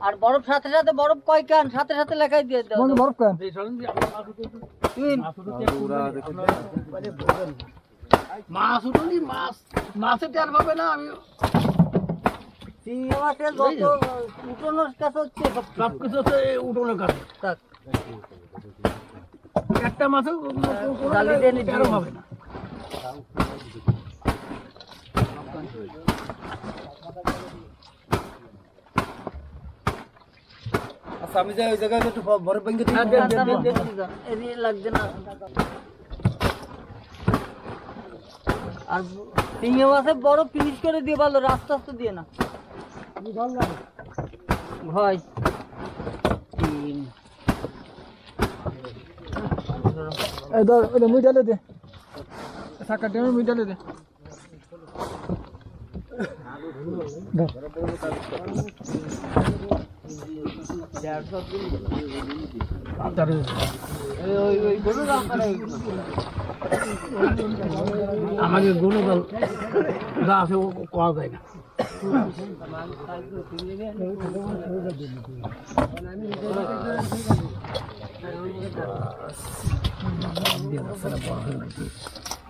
আর বরফ সাথে সাথে বরফ কয় কান? সাথে সাথে লেখাই দিয়ে দাও। বরফ কেন। তিন। মাছ উঠলি মাছ মাছে টের পাবে না আমি চিংড়ি মাছের যত উঠোনোর কাছে হচ্ছে সব সব কিছু হচ্ছে এই কাছে থাক। একটা মাছও জালি দিয়ে নিতে হবে। না। আচ্ছা আমি যাই ওই জায়গায় একটু বরফ ভেঙে না। আর ফিনিশ করে দিয়ে ভালো রাস্তা আস্তে দিয়ে না। ভয় এই ধর ওটা মুই ডালে দে। সাকা ডেমে মুই ডালে দে ওই ওই গরু রাস্তাটা আমাকে গরু দল যা আছে ও কোয়া যায় না।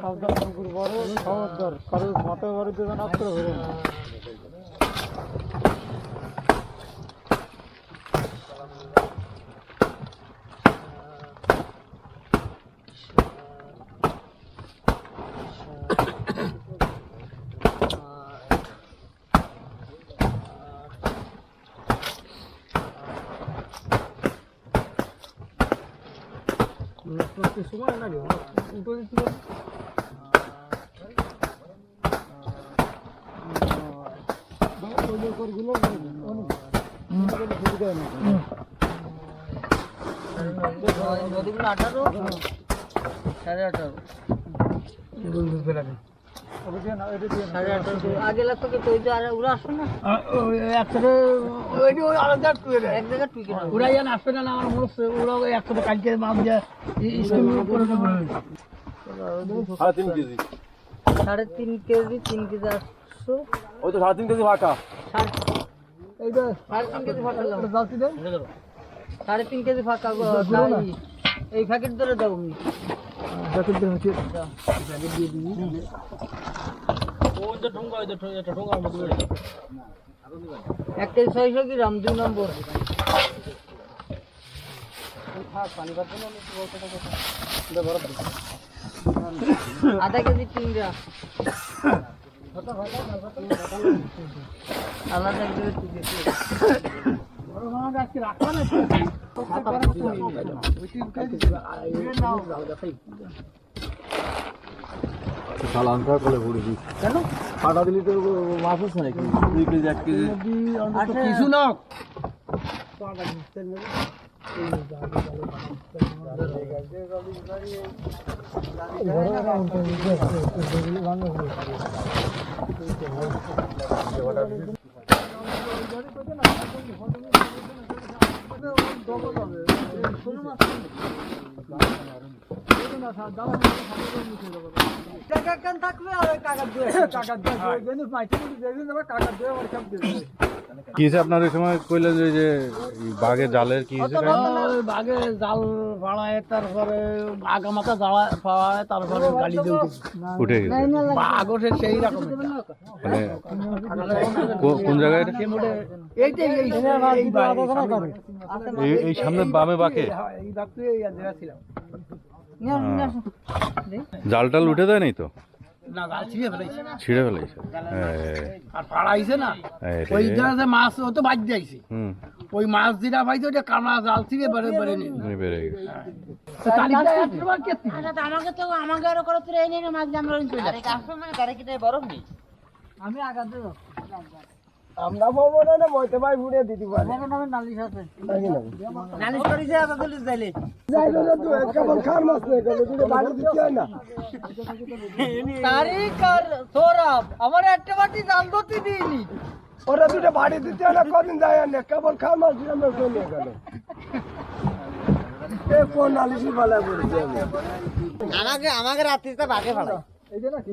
থাকলে কিছু বড় সময় লাগে উঠে দিতে নদীগুলো আঠারো সাড়ে আঠারো। সাড়ে আঠারো। আগে লাগতো তো আর ওরা আসবে না? একসাথে ওই ওই আলাদা একটু এক টুকে না ওরা যেন আসবে না না আমার মনে হচ্ছে ওরা একসাথে কালকে স্কুল করে সাড়ে তিন কেজি। সাড়ে তিন কেজি তিন কেজি আটশো। ওই তো সাড়ে তিন কেজি ফাঁকা। এইটা সাড়ে তিন কেজি ফাঁকা তিন এই প্যাকেট ধরে দাও জ্যাকেট দেন হচ্ছে। এক কেজি ছয়শো গ্রাম দুই নম্বর। আধা কেজি টিংরা আলাদা এক জায়গায় টুকে সালানটা করে পড়েছি কেন? ফাটা দিলি তো মাছ আছে নাকি দুই কেজি এক কেজি। আচ্ছা কিছু না どこだね。টাকা কেন আপনার ওই সময় কইলেন যে যে জালের কি বাঘে জাল ফাড়ায় তারপরে আগা মাথা জালা তারপরে গালি দিয়ে উঠে গেছে। বাঘ ওঠে সেই রকম মানে কোন জায়গায় এই সামনে। বামে বাঁকে? এই বাঘ তো এই ছিলাম নিয়ে নিয়ে। দে। জাল টাল উঠে দেয় নাই তো? ছিঁড়ে ফেলাইছে আর না? ওই জায়গাতে মাছ ও তো বাদ ওই মাছ যেটা পাইছে ওটা কামড়া জাল ছিঁড়ে বেড়ে বেড়ে নিয়ে বেড়ে গেছে। আমাকে তো আমাকে আরও এনে মাছ আমরা আমি আগাতে আমরা পাবো না না মইতে ভাই বুড়ে দিতে পারে আমার নামে নালিশ আছে। নালিশ যাইলে। মাছ যদি বাড়ি দিতে হয় না। তারিখ আর সৌরভ আমার একটা বাটি জাল ধরতে দিইনি ওরা দুটো বাড়ি দিতে হয় না কদিন যায় না কেবল খার মাছ দিয়ে আমরা চলে গেল। এ কোন ভালো আমি আমাকে আমাকে রাত্রিতে বাগে ফেলা এই যে নাকি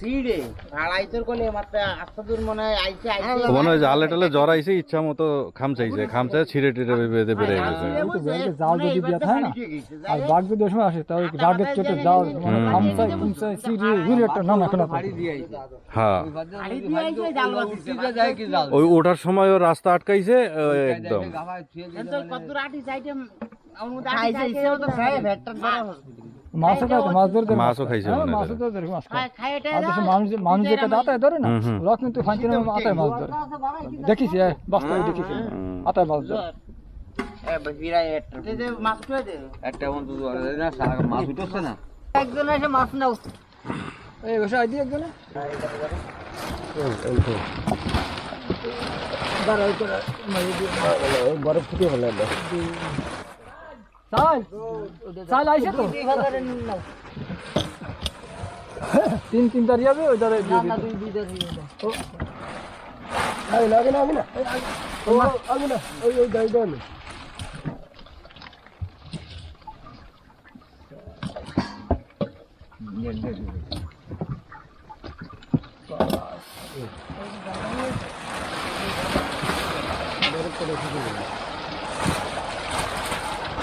সিঁড়ে ভাড়াই তোর কোলে মাত্র আস্তা দূর মনে হয় আইছে আইছে। মনে হয় জালে টালে জড়াইছে ইচ্ছা মতো খামচাইছে খামচাই ছিঁড়ে টিড়ে বেঁধে বেড়ে গেছে। জাল যদি দেওয়া থাকে না আর বাঘ যদি ওই সময় আসে তাহলে রাগের চোটে জাল মানে হুম। খামচাই খুমচাই সিঁড়ি ঘুরে একটা নানা খোলা হ্যাঁ। ওই ওঠার সময় ও রাস্তা আটকাইছে একদম। তো কত রাটি চাইতে খাইছে ইচ্ছে মতো খায়। ভেটটা ধরা মাছও মাছ ধরতে মাছও খাইছে হ্যাঁ, মাছও ধরে মাছ খায়। আর মানুষ মানুষ যে কটা আতায় ধরে না। ওরা কিন্তু আতায় মাছ ধরে। দেখিস এ, বাস্তবে দেখিস। আতায় মাছ ধরে। একটা। মাছ কই দে। একজন এসে মাছ নাও। এই বসে আইডি একজনে। বরফ ফুটে হলো চাল চাল আইছে তো দুই হাজারের নিন নাও তিন তিন তারিখ হবে ওই দ্বারা না না দুই দুই হাজার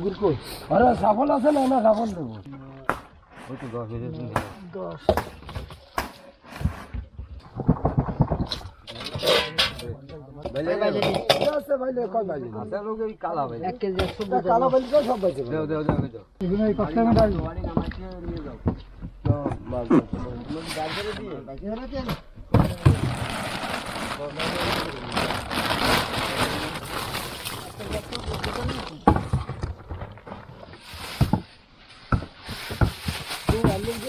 মুগুর কই? আরে সাফল আছে না? না সাফল দেবো। দশ আছে ভাইলে কয় ভাই এক কালা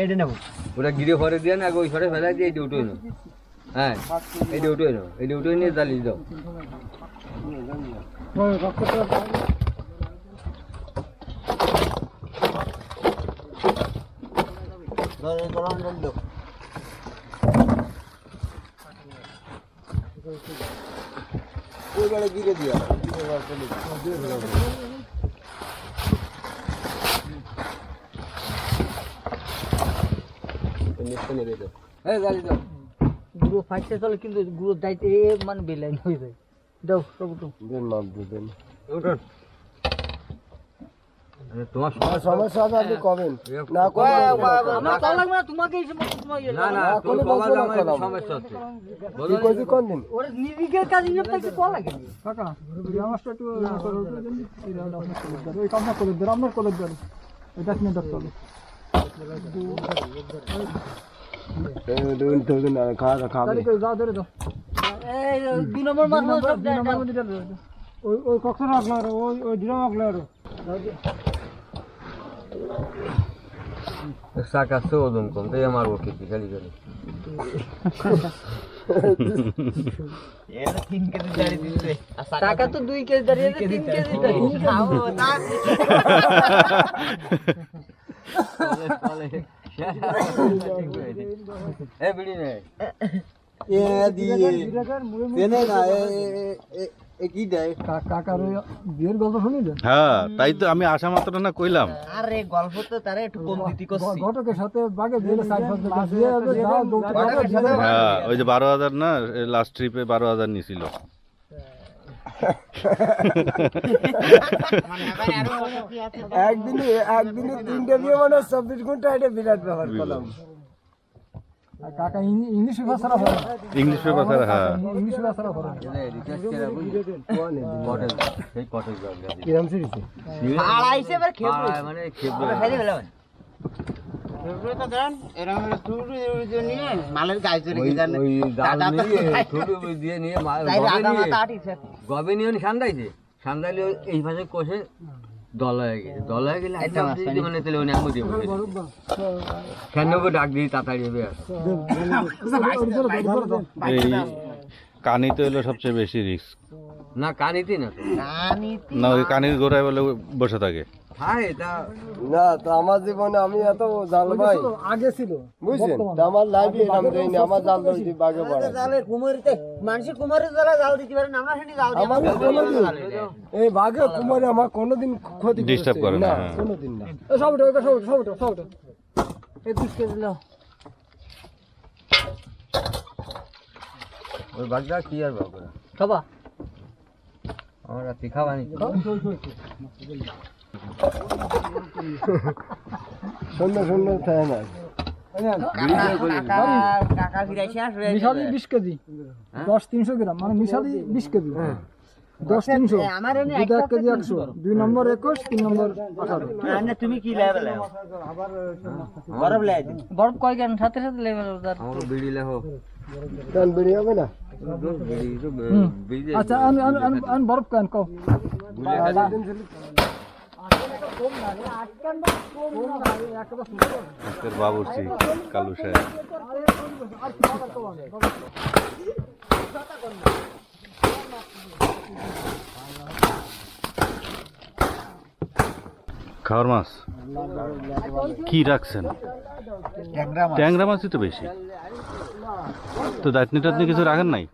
এই এই। ওটা গিরে ঘরে দিয়ে না ওই ঘরে ফেলাই দিয়ে এই উঠে না হ্যাঁ এই উঠে না এই উঠে নিয়ে জ্বালিয়ে দাও। হ্যাঁ দাও গুঁড়ো ফাইটতে চলে কিন্তু গুঁড়ো দাইতে এ মানে বেলাইন হয়ে যায় দাও সব তো উঠুন আরে তোমার সমস্যা হবে আপনি কবেন না আমার কল লাগবে না তোমাকে এই সমস্ত সময় ইয়ে না না তোর বাবা আমার সমস্যা হচ্ছে বলো কোন দিন ওরা নিজেকে কাজ ইয়ে থেকে কল লাগে খাওয়া খাওয়া এই দুই নম্বর মাছ মাছ সব দেয়, দাও। সাকাচ্ছে ওজন কম তাই আমার ওকে কি খালি করে টাকা তো দুই কেজি দাঁড়িয়ে তিন কেজি দাঁড়িয়ে খাব এ বিড়ি নে হ্যাঁ তাই তো আমি আসা মাত্র না কইলাম। আরে গল্প তো তারে একটু কম দিতি করছি। হ্যাঁ ওই যে বারো হাজার না লাস্ট ট্রিপে বারো হাজার নিছিল। একদিনে একদিনে তিনটে বিয়ে মানে চব্বিশ ঘণ্টা এটা বিরাট ব্যাপার করলাম ইংলিশ হ্যাঁ। জল কিরম সিরিছে আড়াইশে এবার খেপলো মানে খেপলো গবে নিয়ে সান্দাইছে সান্দাইলে এই পাশে কষে দল হয়ে গেছে দল হয়ে গেলে একটা মাছ পাইনি। মানে তাহলে উনি আমি দিয়ে বলে ডাক দিয়ে তাড়াতাড়ি হবে কানি তো এলো সবচেয়ে বেশি রিস্ক না কানিতে না না ওই কানির গোড়ায় বলে বসে থাকে। হ্যাঁ এটা না তো আমার জীবনে আমি এত জাল ভাই। আগে ছিল বুঝছেন? তো আমার লাইফে এরকম দেয়নি আমার জাল বাগে পড়া। জালে কুমারিতে মানুষের কুমারের জালে জাল দিতে পারে। না আমরা জাল দিই আমার কোনোদিন এই বাঘে কুমারে আমার কোনোদিন ক্ষতি Disturb করে না, হ্যাঁ। কোনোদিন না। এই বিশ কেজি ওই বাগদা কি আর বাবা? খাবা আমার খাওয়ানি শূন্য শূন্য থাকে না মিশালি বিশ কেজি। দশ তিনশো গ্রাম মানে মিশালি বিশ কেজি। দশ তিনশো। এনে দুই এক কেজি একশো। দুই নম্বর একুশ তিন নম্বর আঠারো। তুমি কি লেভেল বরফ বরফ কয় কেন? সাথে সাথে লেভেল বিড়ি লেখো কেন বেড়ে হবে না আচ্ছা আন আন আন আন বরফ কেন কও বাবুর্চি কালু সাহেব খাওয়ার মাছ? কি রাখছেন? ট্যাংরা মাছই তো বেশি। তো দাঁতনি টাতনি কিছু রাখেন নাই?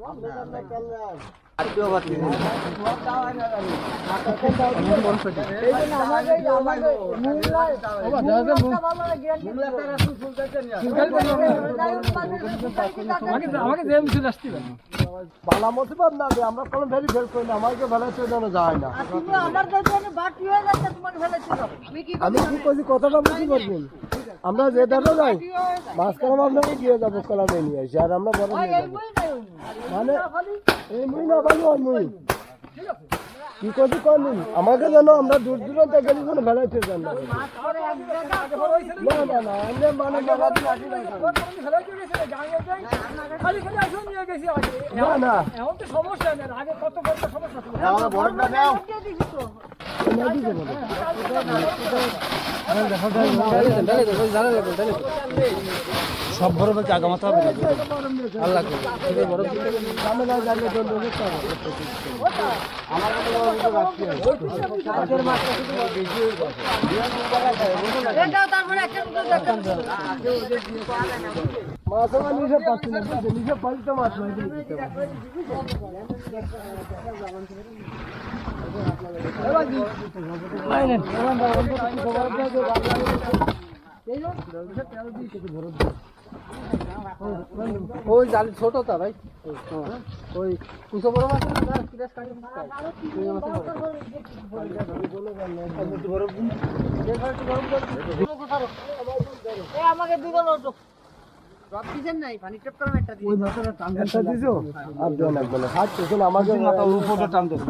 আমরা কোনো করি না যায় না আমি কি কথাটা বুঝতে পারবেন আমরা যে দাদা যাই মাছ কালাম আপনাকে দিয়ে যাব কলামে নিয়ে আসি আর আমরা বড় নিয়ে যাব মানে এই মুই না পারি ওই মুই কি করছি করলেন আমাকে যেন আমরা দূর দূরান্তে গেলে বেলায় ফের যান না না না আমরা মানে না না এখন তো সমস্যা নেই আগে কত কত সমস্যা ছিল সব বরফে জাগা মাথা হবে আল্লাহ তারপরে ওই জাল ছোট তা ভাই। ওই কুসো বড় মাছ না? তার কিরাস কাটে? আমাকে মাছটা টান একটা